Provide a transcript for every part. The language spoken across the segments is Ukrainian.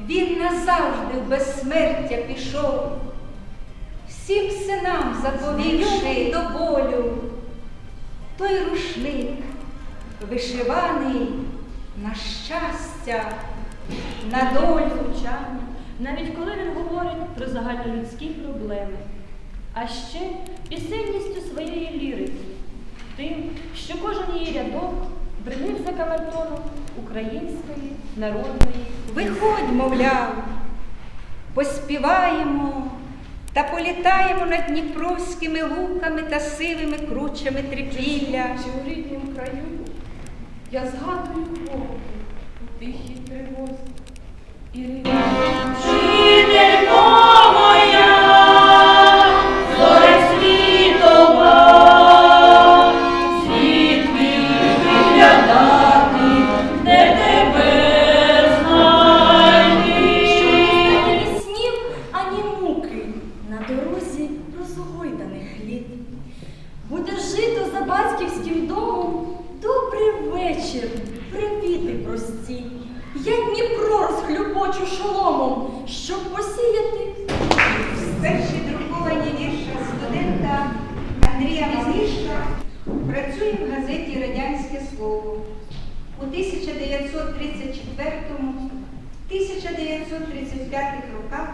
він назавжди в безсмертя пішов, всім синам заповівши до болю, той рушник вишиваний на щастя, на долю. звучання, навіть коли він говорить про загальнолюдські проблеми, а ще пісенністю своєї лірики, тим, що кожен її рядок бринив за камертоном української народної. Виходь, мовляв, поспіваємо та політаємо над дніпровськими луками та сивими кручами трипілля. Чи у ріднім краю я згадую Богу у тихій тривозі і на дорозі розгойданих літ. Буде жито за батьківським домом. Добрий вечір, привіти прості. Я Дніпро розхлюбочу шоломом, щоб посіяти. Перші друковані вірша студента Андрія Малишка працює в газеті Радянське Слово. У 1934-1935 роках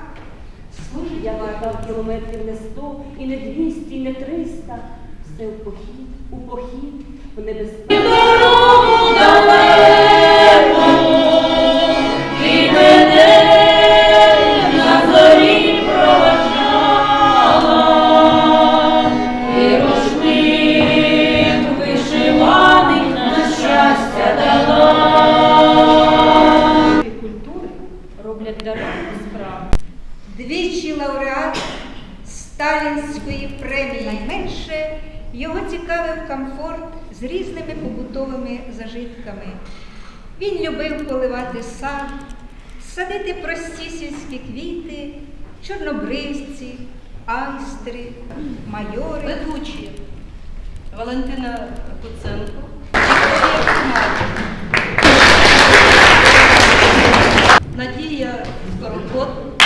служить Я вартав кілометрів не сто, і не двісті, і не триста. Все в похід, у похід, в небезпеку. Двічі лауреат Сталінської премії. Найменше його цікавив комфорт з різними побутовими зажитками. Він любив поливати сад, садити прості сільські квіти, чорнобривці, айстри, майори. Ведучі Валентина Куценко. Надія Скороход.